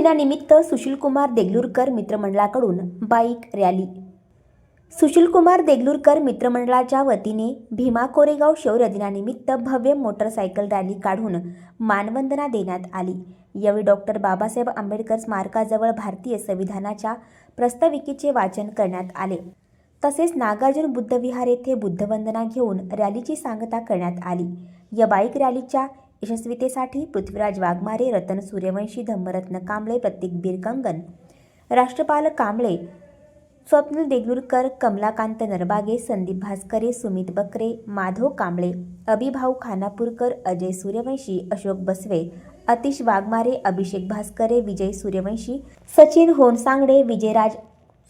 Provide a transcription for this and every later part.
दिनानिमित्त सुशीलकुमार देगलूरकर मित्रमंडळाकडून bike rally. Sushilkumar Deglurkar मित्रमंडळाच्या वतीने भीमा कोरेगाव शौर्य दिनानिमित्त भव्य मोटरसायकल रॅली काढून मानवंदना देण्यात आली. यावेळी डॉक्टर बाबासाहेब आंबेडकर स्मारकाजवळ भारतीय संविधानाच्या प्रस्ताविकेचे वाचन करण्यात आले. तसेच नागार्जुन बुद्धविहार येथे बुद्धवंदना घेऊन रॅलीची सांगता करण्यात आली. या बाईक रॅलीच्या यशस्वीतेसाठी पृथ्वीराज वाघमारे रतन सूर्यवंशी धम्मरत्न कांबळे प्रतीक बिरकंगन राष्ट्रपाल कांबळे स्वप्नील देगलूरकर कमलाकांत नरबागे संदीप भास्करे सुमित बकरे माधव कांबळे अभिभाऊ खानापूरकर अजय सूर्यवंशी अशोक बसवे अतिश वाघमारे अभिषेक भास्करे विजय सूर्यवंशी सचिन होनसांगडे विजयराज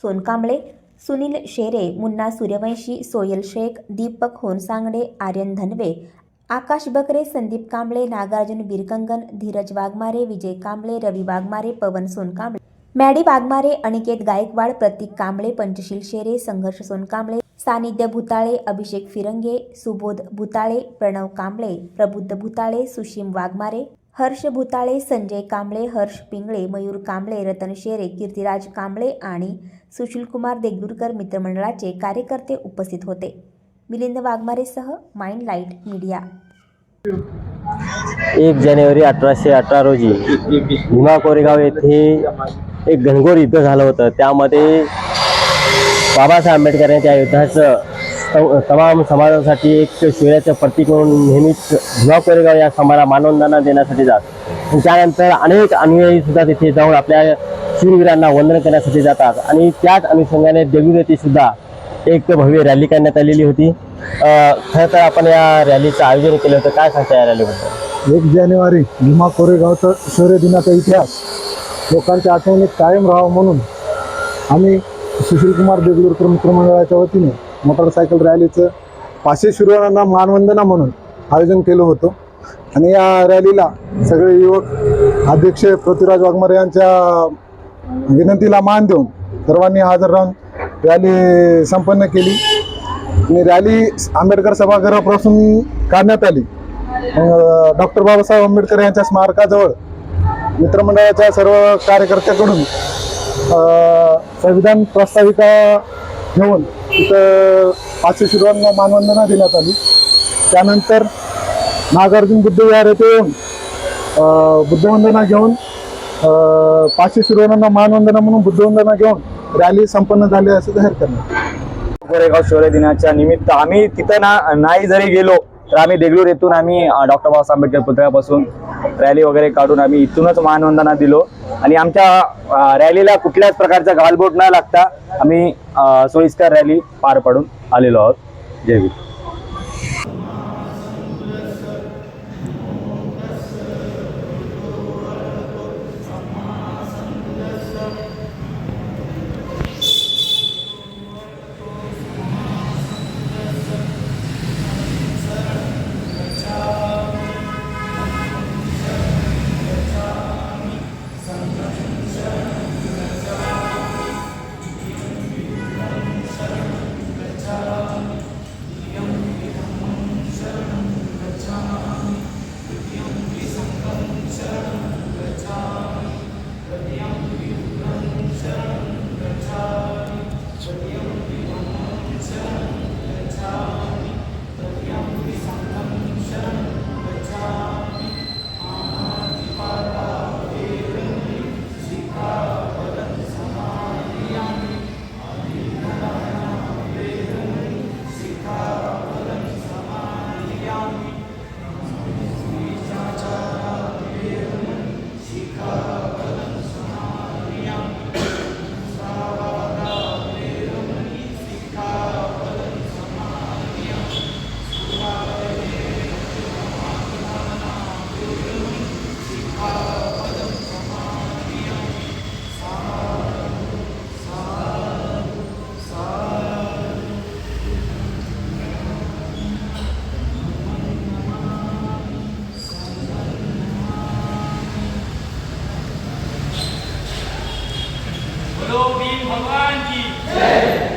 सोनकांबळे सुनील शेरे मुन्ना सूर्यवंशी सोयल शेख दीपक होनसांगडे आर्यन धनवे आकाश बकरे संदीप कांबळे नागार्जुन बिरकंगन धीरज वाघमारे विजय कांबळे रवी वाघमारे पवन सोनकांबळे मॅडी वाघमारे अनिकेत गायकवाड प्रतीक कांबळे पंचशील शेरे संघर्ष सोनकांबळे सानिध्य भुताळे अभिषेक फिरंगे सुबोध भुताळे प्रणव कांबळे प्रबुद्ध भुताळे सुशीम वाघमारे हर्ष भुताळे संजय कांबळे हर्ष पिंगळे मयूर कांबळे रतन शेरे कीर्तिराज कांबळे आणि सुशीलकुमार देगलूरकर मित्रमंडळाचे कार्यकर्ते उपस्थित होते. मिलिंद वाघमारेसह माइंड लाइट मीडिया. एक जानेवारी अठराशे अठरा रोजी भीमा कोरेगाव येथे एक घनघोर युद्ध झालं होतं. त्यामध्ये बाबासाहेब आंबेडकर यांच्या युद्धाचं तमाम समाजासाठी एक शिवराचं प्रतीक म्हणून नेहमीच भीमा कोरेगाव या समाला मानवंदना देण्यासाठी जात. त्यानंतर अनेक अनुयायी सुद्धा तिथे जाऊन आपल्या शूरवीरांना वंदन करण्यासाठी जातात. आणि त्याच अनुषंगाने देगलूर सुद्धा एक भव्य रॅली करण्यात आलेली होती. खरं तर आपण या रॅलीचं आयोजन केलं होतं. काय सांगता या रॅलीबद्दल? एक जानेवारी भीमा कोरेगावचा शौर्य दिनाचा इतिहास. लोकांच्या आठवणीत कायम राहावा म्हणून आम्ही सुशीलकुमार देगलूरकर मित्रमंडळाच्या वतीने मोटरसायकल रॅलीचं पाचशे शिरवारांना मानवंदना म्हणून आयोजन केलं होतं. आणि या रॅलीला सगळे युवक अध्यक्ष पृथ्वीराज वाघमारे यांच्या विनंतीला मान देऊन सर्वांनी हजर राहून रॅली संपन्न केली. आणि रॅली आंबेडकर सभागृहापासून काढण्यात आली. डॉक्टर बाबासाहेब आंबेडकर यांच्या स्मारकाजवळ मित्रमंडळाच्या सर्व कार्यकर्त्याकडून संविधान प्रस्ताविका घेऊन तिथं पाचशे शिरवांना मानवंदना देण्यात आली. त्यानंतर नागार्जुन बुद्धविहार येथे येऊन बुद्धवंदना घेऊन पाचशे शिरवांना मानवंदना म्हणून बुद्धवंदना घेऊन रॅली संपन्न झाली असं जाहीर करणार कोरेगाव शौर्य दिनाच्या निमित्त आम्ही तिथं ना नाही जरी गेलो तर आम्ही देगलूर येथून आम्ही डॉक्टर बाबासाहेब आंबेडकर पुतळ्यापासून रॅली वगैरे काढून आम्ही इथूनच मानवंदना दिलो. आणि आमच्या रॅलीला कुठल्याच प्रकारचा गालबोट न लागता आम्ही सोयीस्कर रॅली पार पाडून आलेलो आहोत. जय भीम बोलो भीम भगवान की